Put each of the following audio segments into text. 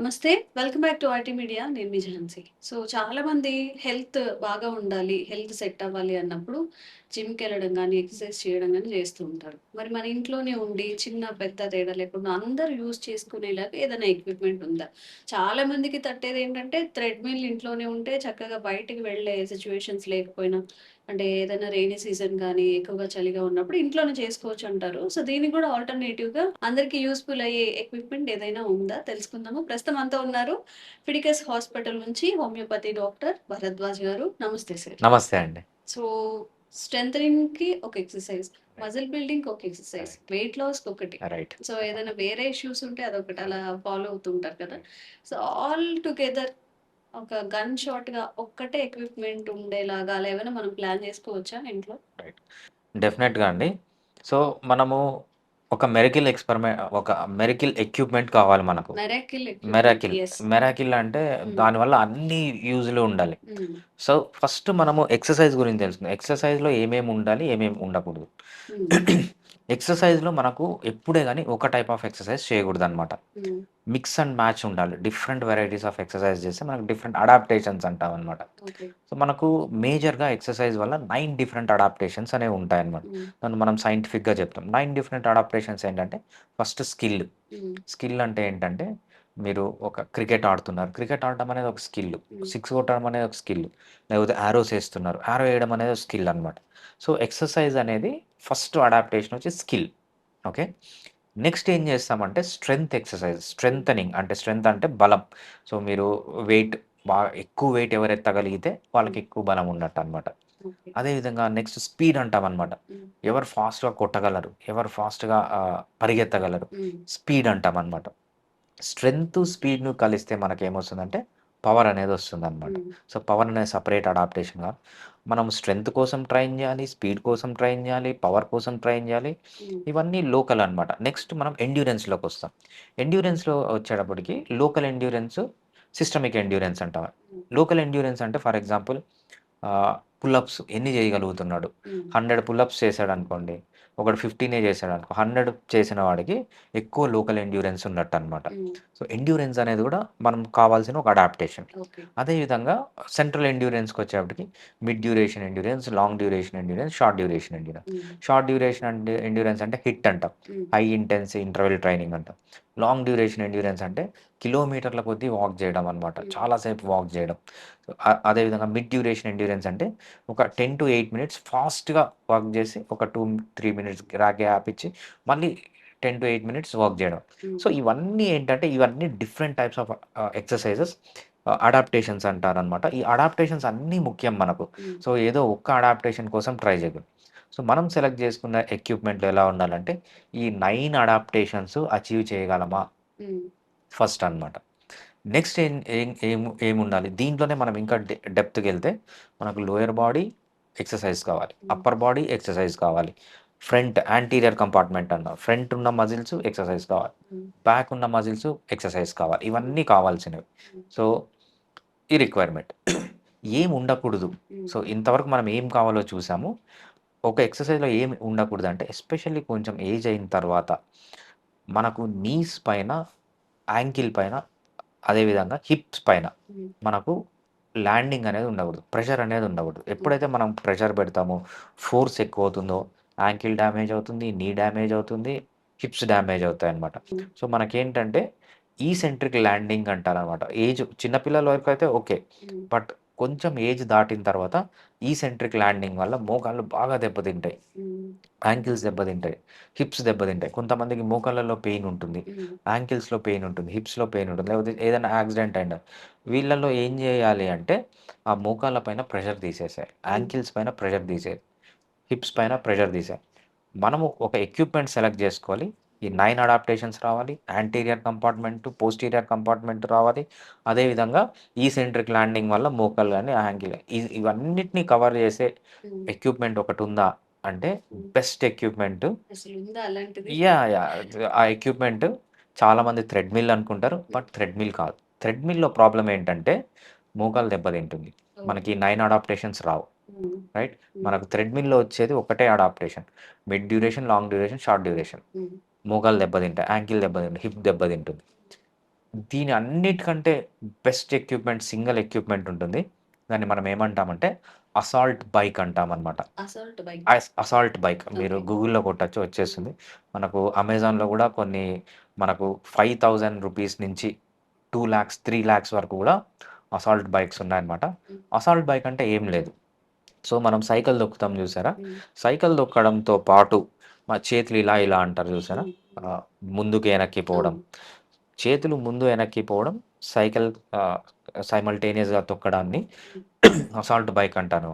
నమస్తే. Welcome back to RT media నేను మీ ఝాన్సీ సో చాలా మంది హెల్త్ బాగా ఉండాలి హెల్త్ సెట్ అవ్వాలి అన్నప్పుడు జిమ్కి వెళ్ళడం కానీ ఎక్సర్సైజ్ చేయడం కానీ చేస్తూ ఉంటారు. మరి మన ఇంట్లోనే ఉండి చిన్న పెద్ద తేడా లేకుండా అందరూ యూజ్ చేసుకునేలాగా ఏదైనా ఎక్విప్మెంట్ ఉందా? చాలా మందికి తట్టేది ఏంటంటే థ్రెడ్మిల్ ఇంట్లోనే ఉంటే చక్కగా బయటికి వెళ్ళే సిచ్యువేషన్స్ లేకపోయినా అంటే ఏదైనా రెయినీ సీజన్ కానీ ఎక్కువగా చలిగా ఉన్నప్పుడు ఇంట్లోనే చేసుకోవచ్చు అంటారు. సో దీనికి కూడా ఆల్టర్నేటివ్గా అందరికి యూస్ఫుల్ అయ్యే ఎక్విప్మెంట్ ఏదైనా ఉందా? తెలుసుకుందాము. ప్రస్తుతం అంతా ఉన్నారు ఫిడికస్ హాస్పిటల్ నుంచి హోమియోపతి డాక్టర్ భరద్వాజ్ గారు. నమస్తే సార్. నమస్తే అండి. సో స్ట్రెంగ్కి ఒక ఎక్సర్సైజ్ మజిల్ బిల్డింగ్ ఒక ఎక్సర్సైజ్ వెయిట్ లాస్ ఒకటి. రైట్ సో ఏదైనా వేరే ఇష్యూస్ ఉంటే అదొకటి అలా ఫాలో అవుతుంటారు కదా. సో ఆల్ టుగెదర్ ఒక గన్ షాట్గా ఒక్కటే ఎక్విప్మెంట్ ఉండేలాగా అలా ఏమైనా మనం ప్లాన్ చేసుకోవచ్చా ఇంట్లో? డెఫినెట్గా అండి. సో మనము ఒక మెరికిల్ ఎక్స్పెరిమెంట్ ఒక మెరికిల్ ఎక్విప్మెంట్ కావాలి మనకు. Miracle miracle. మెరాకిల్ అంటే Mm. దానివల్ల అన్ని యూజ్లు ఉండాలి. సో ఫస్ట్ మనము ఎక్సర్సైజ్ గురించి తెలుసుకుందాం. ఎక్సర్సైజ్లో ఏమేమి ఉండాలి ఏమేమి ఉండకూడదు. ఎక్సర్సైజ్లో మనకు ఎప్పుడే కానీ ఒక టైప్ ఆఫ్ ఎక్సర్సైజ్ చేయకూడదు అనమాట మిక్స్ అండ్ మ్యాచ్ ఉండాలి. డిఫరెంట్ వెరైటీస్ ఆఫ్ ఎక్సర్సైజ్ చేస్తే మనకు డిఫరెంట్ అడాప్టేషన్స్ అంటాం అనమాట సో మనకు మేజర్గా ఎక్సర్సైజ్ వల్ల నైన్ డిఫరెంట్ అడాప్టేషన్స్ అనేవి ఉంటాయి అనమాట దాన్ని మనం సైంటిఫిక్గా చెప్తాం. నైన్ డిఫరెంట్ అడాప్టేషన్స్ ఏంటంటే ఫస్ట్ స్కిల్ స్కిల్ అంటే ఏంటంటే మీరు ఒక క్రికెట్ ఆడుతున్నారు. క్రికెట్ ఆడటం అనేది ఒక స్కిల్ సిక్స్ కొట్టడం అనేది ఒక స్కిల్ లేకపోతే ఆరోస్ వేస్తున్నారు. ఆరో వేయడం అనేది ఒక స్కిల్ అనమాట సో ఎక్సర్సైజ్ అనేది ఫస్ట్ అడాప్టేషన్ వచ్చి స్కిల్. ఓకే? నెక్స్ట్ ఏం చేస్తామంటే స్ట్రెంగ్త్ ఎక్సర్సైజ్ స్ట్రెంగ్ అంటే స్ట్రెంగ్త్ అంటే బలం. సో మీరు వెయిట్ బాగా ఎక్కువ వెయిట్ ఎవరు ఎత్తగలిగితే వాళ్ళకి ఎక్కువ బలం ఉన్నట్టు అనమాట అదేవిధంగా నెక్స్ట్ స్పీడ్ అంటాం అనమాట ఎవరు ఫాస్ట్గా కొట్టగలరు ఎవరు ఫాస్ట్గా పరిగెత్తగలరు స్పీడ్ అంటాం అనమాట స్ట్రెంగ్త్ స్పీడ్ను కలిస్తే మనకి ఏమొస్తుందంటే పవర్ అనేది వస్తుంది అనమాట సో పవర్ అనేది సపరేట్ అడాప్టేషన్గా మనం స్ట్రెంగ్త్ కోసం ట్రైన్ చేయాలి స్పీడ్ కోసం ట్రైన్ చేయాలి పవర్ కోసం ట్రైన్ చేయాలి ఇవన్నీ లోకల్ అనమాట నెక్స్ట్ మనం ఎండ్యూరెన్స్లోకి వస్తాం. ఎండ్యూరెన్స్లో వచ్చేటప్పటికి లోకల్ ఎండ్యూరెన్స్ సిస్టమిక్ ఎండ్యూరెన్స్ అంటాం. లోకల్ ఎండ్యూరెన్స్ అంటే ఫర్ ఎగ్జాంపుల్ పుల్అప్స్ ఎన్ని చేయగలుగుతున్నాడు? హండ్రెడ్ పుల్అప్స్ చేశాడు అనుకోండి ఒకడు ఫిఫ్టీనే చేశాడు అనుకో హండ్రెడ్ చేసిన వాడికి ఎక్కువ లోకల్ ఎండ్యూరెన్స్ ఉన్నట్టు అనమాట సో ఎండ్యూరెన్స్ అనేది కూడా మనం కావాల్సిన ఒక అడాప్టేషన్ అదేవిధంగా సెంట్రల్ ఎండ్యూరెన్స్కి వచ్చేప్పటికి mid duration endurance long duration endurance short duration endurance short duration అంటే ఎండ్యూరెన్స్ అంటే హిట్ అంటాం. హై ఇంటెన్స్ ఇంటర్వెల్ ట్రైనింగ్ అంటాం. లాంగ్ డ్యూరేషన్ ఎండ్యూరెన్స్ అంటే కిలోమీటర్ల కొద్దీ వాక్ చేయడం అనమాట Mm. చాలాసేపు వాక్ చేయడం. అదేవిధంగా మిడ్ డ్యూరేషన్ ఎండ్యూరెన్స్ అంటే ఒక టెన్ టు ఎయిట్ మినిట్స్ ఫాస్ట్గా వాక్ చేసి ఒక టూ త్రీ మినిట్స్ గ్యాప్ ఇచ్చి మళ్ళీ ten to eight minutes walk చేయడం. సో ఇవన్నీ ఏంటంటే ఇవన్నీ different types of exercises adaptations అంటారనమాట ఈ అడాప్టేషన్స్ అన్నీ ముఖ్యం మనకు. సో ఏదో ఒక్క అడాప్టేషన్ కోసం ట్రై చేయకూడదు. సో మనం సెలెక్ట్ చేసుకున్న ఎక్విప్మెంట్లు ఎలా ఉండాలంటే ఈ నైన్ అడాప్టేషన్స్ అచీవ్ చేయగలమా? ఫస్ట్ అన్నమాట. నెక్స్ట్ ఏం ఏం ఏం ఏం ఉండాలి దీంట్లోనే మనం ఇంకా డెప్త్కి వెళ్తే మనకు లోయర్ బాడీ ఎక్సర్సైజ్ కావాలి. అప్పర్ బాడీ ఎక్సర్సైజ్ కావాలి. ఫ్రంట్ యాంటీరియర్ కంపార్ట్మెంట్ అన్న ఫ్రంట్ ఉన్న మజిల్స్ ఎక్సర్సైజ్ కావాలి. బ్యాక్ ఉన్న మజిల్స్ ఎక్సర్సైజ్ కావాలి. ఇవన్నీ కావాల్సినవి. సో ఈ రిక్వైర్మెంట్. ఏం ఉండకూడదు. సో ఇంతవరకు మనం ఏం కావాలో చూసాము. ఒక ఎక్సర్సైజ్లో ఏం ఉండకూడదు అంటే ఎస్పెషల్లీ కొంచెం ఏజ్ అయిన తర్వాత మనకు నీస్ పైన యాంకిల్ పైన అదేవిధంగా హిప్స్ పైన మనకు ల్యాండింగ్ అనేది ఉండకూడదు ప్రెషర్ అనేది ఉండకూడదు. ఎప్పుడైతే మనం ప్రెషర్ పెడతామో ఫోర్స్ ఎక్కువ అవుతుందో యాంకిల్ డ్యామేజ్ అవుతుంది నీ డ్యామేజ్ అవుతుంది హిప్స్ డ్యామేజ్ అవుతాయి అనమాట. సో మనకేంటంటే ఈ సెంట్రిక్ ల్యాండింగ్ అంటారనమాట ఏజ్ చిన్నపిల్లల వరకు అయితే ఓకే. బట్ కొంచెం ఏజ్ దాటిన తర్వాత ఈ సెంట్రిక్ ల్యాండింగ్ వల్ల మోకాళ్ళు బాగా దెబ్బతింటాయి. యాంకిల్స్ దెబ్బతింటాయి. హిప్స్ దెబ్బతింటాయి. కొంతమందికి మోకాళ్ళలో పెయిన్ ఉంటుంది. యాంకిల్స్లో పెయిన్ ఉంటుంది. హిప్స్లో పెయిన్ ఉంటుంది. లేకపోతే ఏదైనా యాక్సిడెంట్ అయినా వీళ్ళల్లో ఏం చేయాలి అంటే ఆ మోకాళ్ళ పైన ప్రెషర్ తీసేసాయి. యాంకిల్స్ పైన ప్రెషర్ తీసేది హిప్స్ పైన ప్రెషర్ తీసాయి. మనము ఒక ఎక్విప్మెంట్ సెలెక్ట్ చేసుకోవాలి. ఈ నైన్ అడాప్టేషన్స్ రావాలి యాంటీరియర్ కంపార్ట్మెంట్ పోస్టీరియర్ కంపార్ట్మెంట్ రావాలి. అదేవిధంగా ఈ సెంట్రిక్ ల్యాండింగ్ వల్ల మోకాలు కానీ యాంకిల్ ఇవన్నిటిని కవర్ చేసే ఎక్విప్మెంట్ ఒకటి ఉందా అంటే బెస్ట్ ఎక్విప్మెంట్ ఉందా అలాంటిది? యా యా ఆ ఎక్విప్మెంట్ చాలామంది థ్రెడ్మిల్ అనుకుంటారు బట్ థ్రెడ్మిల్ కాదు. థ్రెడ్మిల్లో ప్రాబ్లం ఏంటంటే మోకాలు దెబ్బతింటుంది. మనకి నైన్ అడాప్టేషన్స్ రావు. రైట్ మనకు థ్రెడ్మిల్లో వచ్చేది ఒకటే adaptation mid duration long duration short duration మోకాలు దెబ్బతింటాయి యాంకిల్ దెబ్బతింటాయి హిప్ దెబ్బతింటుంది. దీని అన్నిటికంటే బెస్ట్ ఎక్విప్మెంట్ సింగిల్ ఎక్విప్మెంట్ ఉంటుంది. దాన్ని మనం ఏమంటామంటే అసాల్ట్ బైక్ అంటాం అనమాట అసాల్ట్ బైక్. Assault bike. మీరు. గూగుల్లో కొట్టచ్చు వచ్చేస్తుంది. మనకు అమెజాన్లో కూడా కొన్ని మనకు ఫైవ్ థౌజండ్ రూపీస్ నుంచి టూ ల్యాక్స్ త్రీ ల్యాక్స్ వరకు కూడా అసాల్ట్ బైక్స్ ఉన్నాయన్నమాట. అసాల్ట్ బైక్ అంటే ఏం లేదు. సో మనం సైకిల్ దొక్కుతాం చూసారా? సైకిల్ దొక్కడంతో పాటు మా చేతులు ఇలా ఇలా అంటారు చూసారా? ముందుకు వెనక్కి పోవడం. చేతులు ముందు వెనక్కి పోవడం సైకిల్ సైమల్టేనియస్గా తొక్కడాన్ని అసాల్ట్ బైక్ అంటాను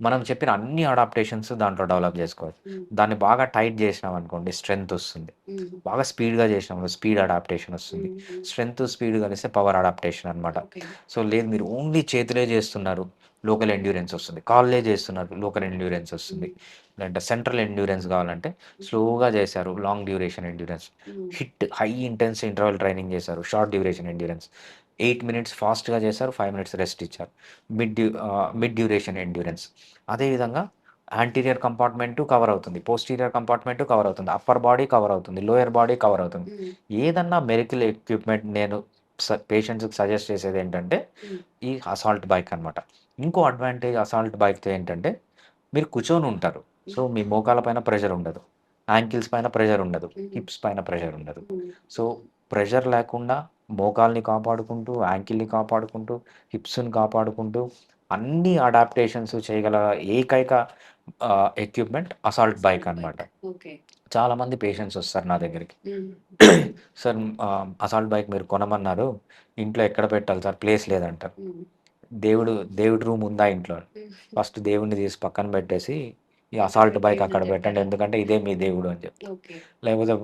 మనం చెప్పిన అన్ని అడాప్టేషన్స్ దాంట్లో డెవలప్ చేసుకోవచ్చు దాన్ని బాగా టైట్ చేసినాం అనుకోండి స్ట్రెంగ్త్ వస్తుంది. బాగా స్పీడ్గా చేసినాం స్పీడ్ అడాప్టేషన్ వస్తుంది. స్ట్రెంగ్త్ స్పీడ్ కలిస్తే పవర్ అడాప్టేషన్ అనమాట సో లేదు మీరు ఓన్లీ చేతులే చేస్తున్నారు. లోకల్ ఎండ్యూరెన్స్ వస్తుంది. కాళ్ళే చేస్తున్నారు లోకల్ ఎండ్యూరెన్స్ వస్తుంది. లేదంటే సెంట్రల్ ఎండ్యూరెన్స్ కావాలంటే స్లోగా చేశారు long duration endurance HIIT high intense interval training చేశారు short duration endurance eight minutes ఫాస్ట్గా చేశారు ఫైవ్ మినిట్స్ రెస్ట్ ఇచ్చారు. Mid du mid duration endurance అదేవిధంగా యాంటీరియర్ కంపార్ట్మెంట్ కవర్ అవుతుంది పోస్టీరియర్ కంపార్ట్మెంట్ కవర్ అవుతుంది అప్పర్ బాడీ కవర్ అవుతుంది లోయర్ బాడీ కవర్ అవుతుంది. Um, ఏదన్నా మెరికల్ ఎక్విప్మెంట్ నేను పేషెంట్స్కి సజెస్ట్ చేసేది ఏంటంటే ఈ అసాల్ట్ బైక్ అన్నమాట. ఇంకో అడ్వాంటేజ్ అసాల్ట్ బైక్తో ఏంటంటే మీరు కూర్చొని ఉంటారు. సో మీ మోకాల పైన ప్రెషర్ ఉండదు. యాంకిల్స్ పైన ప్రెషర్ ఉండదు. హిప్స్ పైన ప్రెషర్ ఉండదు. సో ప్రెషర్ లేకుండా మోకాల్ని కాపాడుకుంటూ యాంకిల్ని కాపాడుకుంటూ హిప్స్ని కాపాడుకుంటూ అన్ని అడాప్టేషన్స్ చేయగల ఏకైక ఎక్విప్మెంట్ అసాల్ట్ బైక్ అన్నమాట. ఓకే. చాలామంది పేషెంట్స్ వస్తారు నా దగ్గరికి. సార్ అసాల్ట్ బైక్ మీరు కొనమన్నారు. ఇంట్లో ఎక్కడ పెట్టాలి సార్? ప్లేస్ లేదంటారు. దేవుడు దేవుడి రూమ్ ఉందా ఇంట్లో? ఫస్ట్ దేవుడిని తీసి పక్కన పెట్టేసి ఈ అసాల్ట్ బైక్ అక్కడ పెట్టండి. ఎందుకంటే ఇదే మీ దేవుడు అని చెప్పి. లేకపోతే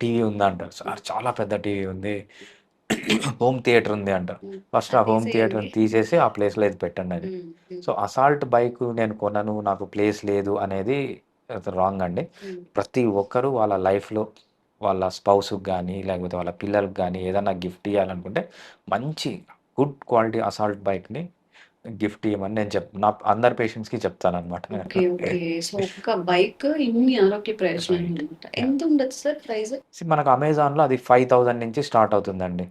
టీవీ ఉందా అంటారు. సార్ చాలా పెద్ద టీవీ ఉంది. హోమ్ థియేటర్ ఉంది అంటారు. ఫస్ట్ ఆ హోమ్ థియేటర్. తీసేసి ఆ ప్లేస్లో ఇది పెట్టండి అది. సో అసాల్ట్ బైక్ నేను కొనను నాకు ప్లేస్ లేదు అనేది రాంగ్ అండి. ప్రతి ఒక్కరూ వాళ్ళ లైఫ్లో వాళ్ళ స్పౌస్కి కానీ లేకపోతే వాళ్ళ పిల్లలకు కానీ ఏదైనా గిఫ్ట్ ఇవ్వాలనుకుంటే మంచి గుడ్ క్వాలిటీ అసాల్ట్ బైక్ని గిఫ్ట్ ఇవ్వమని నేను చెప్ నా అందరి పేషెంట్స్కి చెప్తాను అనమాట బైక్ ఇన్ని ఆరోగ్య ప్రయోజనాలు ఎంత ఉండదు సార్ ప్రైస్? మనకు అమెజాన్లో అది ఫైవ్ థౌజండ్ నుంచి స్టార్ట్ అవుతుందండి.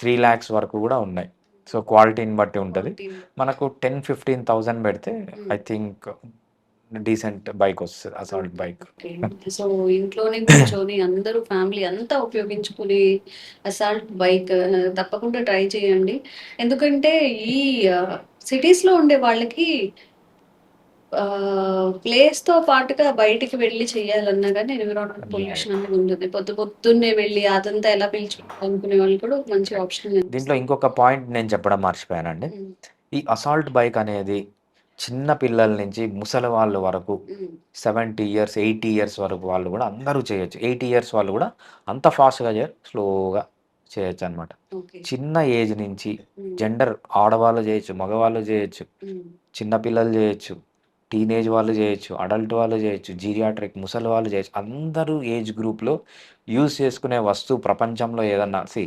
త్రీ ల్యాక్స్ వరకు కూడా ఉన్నాయి. సో క్వాలిటీని బట్టి ఉంటుంది. మనకు టెన్ ఫిఫ్టీన్ థౌజండ్ పెడితే ఐ థింక్ డీసెంట్ బైక్ వస్తుంది అసాల్ట్ బైక్. సో ఇంట్లోనే కూర్చొని అందరూ ఫ్యామిలీ అంతా ఉపయోగించుకునే అసాల్ట్ బైక్ తప్పకుండా ట్రై చేయండి. ఎందుకంటే ఈ సిటీస్లో ఉండే వాళ్ళకి ప్లేస్తో పాటుగా బయటికి వెళ్ళి చేయాలన్నా కానీ ఎన్విరాన్మెంట్ పొల్యూషన్ అనేది ఉంటుంది పొద్దు పొద్దున్నే వెళ్ళి అదంతా ఎలా పీల్చుకోవాలనుకునే వాళ్ళు కూడా మంచి ఆప్షన్ దీంట్లో ఇంకొక పాయింట్ నేను చెప్పడం మర్చిపోయానండి. ఈ అసాల్ట్ బైక్ అనేది చిన్న పిల్లల నుంచి ముసలి వాళ్ళ వరకు సెవెంటీ ఇయర్స్ ఎయిటీ ఇయర్స్ వరకు వాళ్ళు కూడా అందరూ చేయొచ్చు. ఎయిటీ ఇయర్స్ వాళ్ళు కూడా అంత ఫాస్ట్గా చేయరు స్లోగా చేయొచ్చు అనమాట చిన్న ఏజ్ నుంచి జెండర్ ఆడవాళ్ళు చేయొచ్చు మగవాళ్ళు చేయొచ్చు చిన్నపిల్లలు చేయొచ్చు టీనేజ్ వాళ్ళు చేయొచ్చు అడల్ట్ వాళ్ళు చేయొచ్చు జీరియాట్రిక్ ముసలి వాళ్ళు చేయొచ్చు. అందరూ ఏజ్ గ్రూప్లో యూజ్ చేసుకునే వస్తువు ప్రపంచంలో ఏదన్నా సి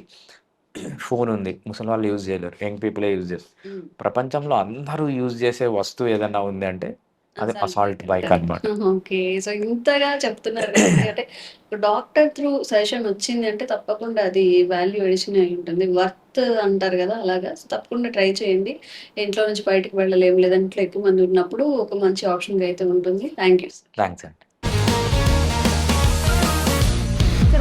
ఫోన్ ఉంది. ముసలి వాళ్ళు యూజ్ చేయలేరు. యంగ్ పీపులే యూజ్ చేస్తారు ప్రపంచంలో అందరూ యూజ్ చేసే వస్తువు ఏదన్నా ఉంది అంటే అది అసాల్ట్ బైక్ అన్నమాట. ఓకే. సో ఇంతగా చెప్తున్నారు అంటే డాక్టర్ త్రూ సజెషన్ వచ్చింది అంటే తప్పకుండా అది వాల్యూ ఎడిషన్ అయి ఉంటుంది. వర్త్ అంటారు కదా అలాగా. సో తప్పకుండా ట్రై చేయండి. ఇంట్లో నుంచి బయటకు వెళ్ళలేం. లేదంటే ఎక్కువ మంది ఉన్నప్పుడు ఒక మంచి ఆప్షన్ అయితే ఉంటుంది. Thank you. థ్యాంక్స్ అండి.